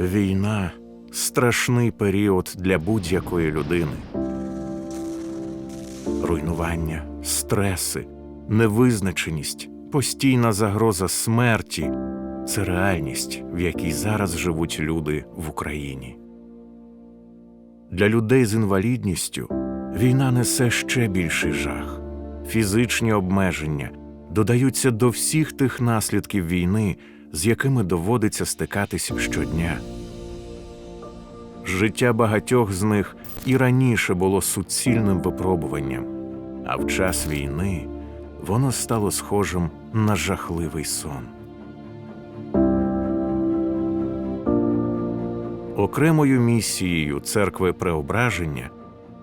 Війна страшний період для будь-якої людини. Руйнування, стреси, невизначеність, постійна загроза смерті це реальність, в якій зараз живуть люди в Україні. Для людей з інвалідністю війна несе ще більший жах. Фізичні обмеження додаються до всіх тих наслідків війни, з якими доводиться стикатись щодня. Життя багатьох з них і раніше було суцільним випробуванням, а в час війни воно стало схожим на жахливий сон. Окремою місією церкви Преображення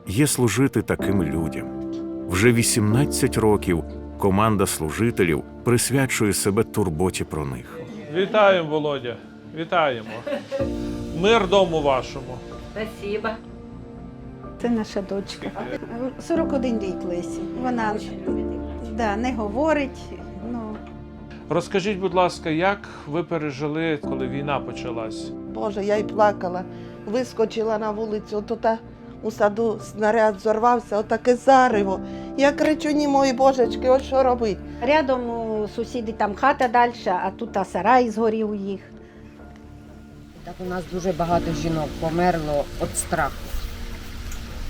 є служити таким людям. Вже 18 років команда служителів присвячує себе турботі про них. Вітаємо, Володя. Вітаємо. Мир дому вашому. Спасибо. Це наша дочка. 41 рік Лесі. Вона да, не говорить. Ну, Розкажіть, будь ласка, як ви пережили, коли війна почалась? Боже, я й плакала. Вискочила на вулицю, то та у саду снаряд зорвався, отаке зарево. Я кричу, ні, мої божечки, от що робить? рядом у сусіди там хата далі, а тут а сарай згорів їх. Так у нас дуже багато жінок померло від страху.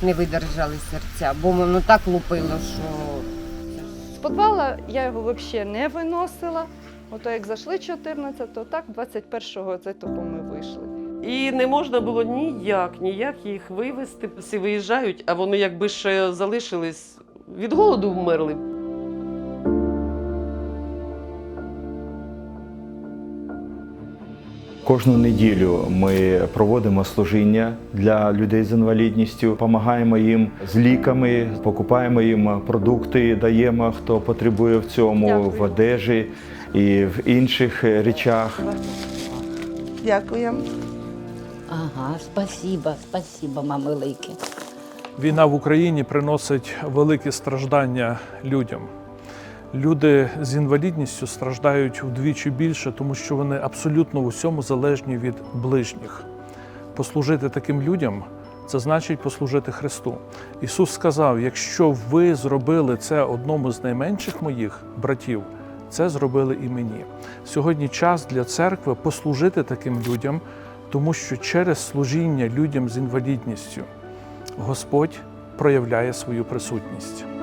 Не видержали серця, бо воно так лупило, що З підвала я його взагалі не виносила. Ото як зайшли 14, то так 21-го це того ми вийшли. І не можна було ніяк, ніяк їх вивезти. Всі виїжджають, а вони якби ще залишились від голоду вмерли. Кожну неділю ми проводимо служіння для людей з інвалідністю, допомагаємо їм з ліками, покупаємо їм продукти, даємо хто потребує в цьому Дякую. в одежі і в інших речах. Дякуємо. Ага, спасибо, спасибо, мама велике. Війна в Україні приносить великі страждання людям. Люди з інвалідністю страждають вдвічі більше, тому що вони абсолютно в усьому залежні від ближніх. Послужити таким людям це значить послужити Христу. Ісус сказав: якщо ви зробили це одному з найменших моїх братів, це зробили і мені. Сьогодні час для церкви послужити таким людям, тому що через служіння людям з інвалідністю Господь проявляє свою присутність.